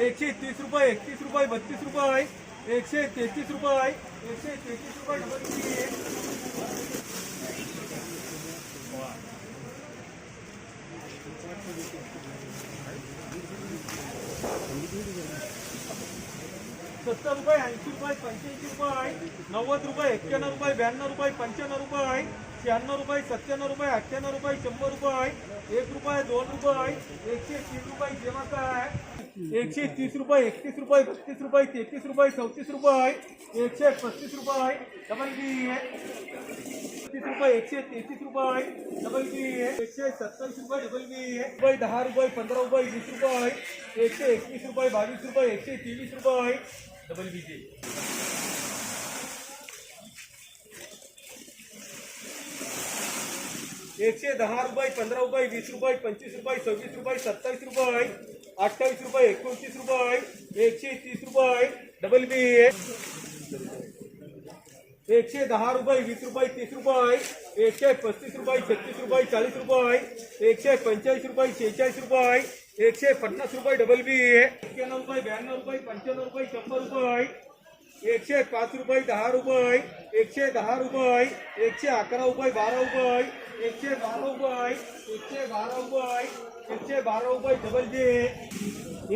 एकशे तीस रुपये एकतीस रुपये बत्तीस रुपये एकशे तेहतीस रुपये एकशे तेहतीस रुपये डबल. सत्तर रुपये, ऐंशी रुपये, पंच्याऐंशी रुपये नव्वद रुपये, एक्क्याण्णव रुपये, ब्याण्णव रुपये, पंच्याण्णव रुपये शहाण्णव रुपये, सत्त्याण्णव रुपये, अठ्ठ्याण्णव रुपये, शंभर रुपये एक रुपये, दोन रुपये एकशे तीस रुपये जेव्हा काय एकशे तीस रुपये, एकतीस रुपये, बत्तीस रुपये, तेहतीस रुपये, चौतीस रुपये एकशे पस्तीस रुपये डबल बी तीस रुपये, एकशे तेहतीस रुपये डबल बी एकशे सत्तावीस रुपये, डबल बी रुपये दहा रुपये, पंधरा रुपये, वीस रुपये एकशे एकवीस रुपये, बावीस रुपये, एकशे तेवीस रुपये डबल बी जे एकशे दहा रुपये, पंधरा रुपये, वीस रुपये, पंचवीस रुपये, सव्वीस रुपये, सत्तावीस रुपये, अठ्ठावीस रुपये, एकोणतीस रुपये एकशे तीस रुपये डबल बी एकशे दहा रुपये, वीस रुपये, तीस रुपये, एकशे पस्तीस रुपये, छत्तीस रुपये, चाळीस रुपये, एकशे पंचेचाळीस रुपये, शेहेचाळीस रुपये एकशे पन्नास रुपये डबल बी एक्क्याण्णव रुपये ब्याण्णव रुपये पंच्याण्णव रुपये शंभर रुपये एकशे पाच रुपये दहा रुपये एकशे दहा रुपये एकशे अकरा रुपये बारा रुपये एकशे बारा रुपये एकशे बारा रुपये एकशे बारा रुपये डबल जे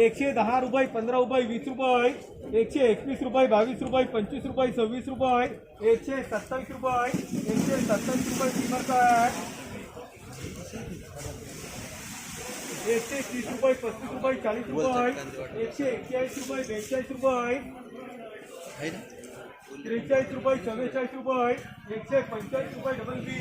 एकशे दहा रुपये पंधरा रुपये वीस रुपये एकशे एकवीस रुपये बावीस रुपये पंचवीस रुपये सव्वीस रुपये एकशे सत्तावीस रुपये एकशे सत्तावीस रुपये किंमत काय एकशे तीस रुपये पस्तीस रुपये चाळीस रुपये एकशे एक्केचाळीस रुपये बेचाळीस रुपये त्रेचाळीस रुपये चव्वेचाळीस रुपये एकशे पंचेचाळीस रुपये डबल बी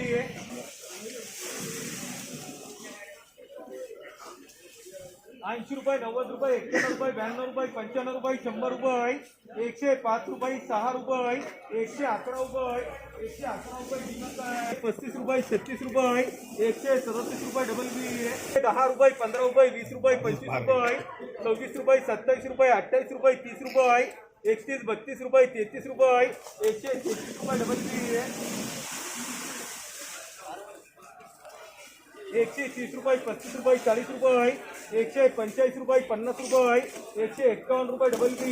ऐंशी रुपये नव्वद रुपये एक्क्याण्णव रुपये ब्याण्णव रुपये पंच्याण्णव रुपये शंभर रुपये एकशे पाच रुपये सहा रुपये एकशे अकरा रुपये एकशे अकरा रुपये पस्तीस रुपये छत्तीस रुपये एकशे सदतीस रुपये डबल बी दहा रुपये पंधरा रुपये वीस रुपये पंचवीस रुपये सव्वीस रुपये सत्तावीस रुपये अठ्ठावीस रुपये तीस रुपये एकतीस बत्तीस रुपये तेहतीस रुपये एकशे तेहतीस रुपये डबल बी एकशे तीस रुपये, पस्तीस रुपये, चाळीस रुपये एकशे पंचेचाळीस रुपये, पन्नास रुपये एकशे एक्कावन्न रुपये डबल बी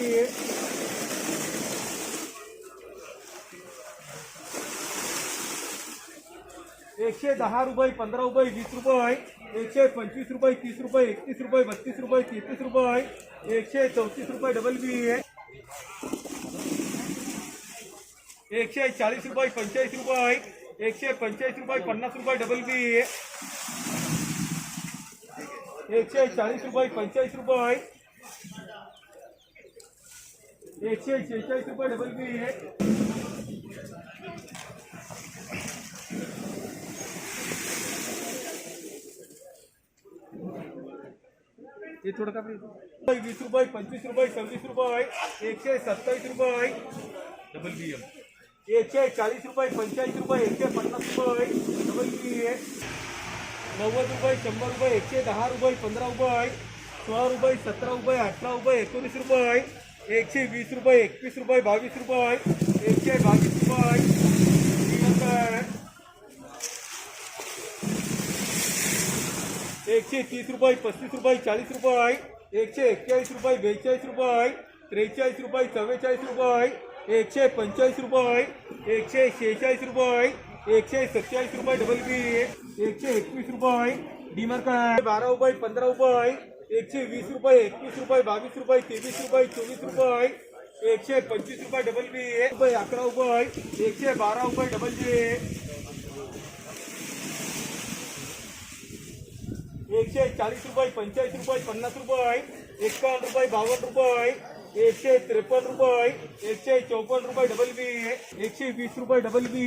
एकशे दहा रुपये, पंधरा रुपये, वीस रुपये एकशे पंचवीस रुपये, तीस रुपये, एकतीस रुपये, बत्तीस रुपये, तेहतीस रुपये एकशे चौतीस रुपये डबल बी एकशे चाळीस रुपये पंचेचाळीस रुपये एकशे पंचेचाळीस रुपये पन्नास रुपये डबल बी एकशे चाळीस रुपये पंचेचाळीस रुपये। एकशे शेहेचाळीस रुपये डबल बी हे। थोडं का वीस रुपये पंचवीस रुपये सव्वीस रुपये। एकशे सत्तावीस रुपये। डबल बी एम चाळीस रुपये पंचेचाळीस रुपये एकशे पन्नास रुपये नव्वद रुपये, शंभर रुपये एकशे दहा रुपये, पंधरा रुपये सोळा रुपये, सतरा रुपये, अठरा रुपये, एकोणीस रुपये एकशे वीस रुपये, एकवीस रुपये, बावीस रुपये एकशे बावीस रुपये एकशे तीस रुपये, पस्तीस रुपये, चाळीस रुपये एकशे एक्केचाळीस रुपये, बेचाळीस रुपये त्रेचाळीस रुपये, चव्वेचाळीस रुपये एकशे पंचेचाळीस रुपये, एकशे शेहेचाळीस रुपये, एकशे सत्तेचाळीस रुपये डबल बी एकशे एकवीस रुपये डिमार्क आहे. बारा रुपये, पंधरा रुपये, एकशे वीस रुपये, एकवीस रुपये, बावीस रुपये, तेवीस रुपये, चोवीस रुपये, एकशे पंचवीस रुपये डबल बी रुपये अकरा रुपये, एकशे बारा रुपये डबल बी एकशे चाळीस रुपये, पंचेचाळीस रुपये, पन्नास रुपये, एकावन्न रुपये, बावन्न रुपये एकशे त्रेपन्न रुपये एकशे चौपन रुपये डबल बी एकशे वीस रुपये डबल बी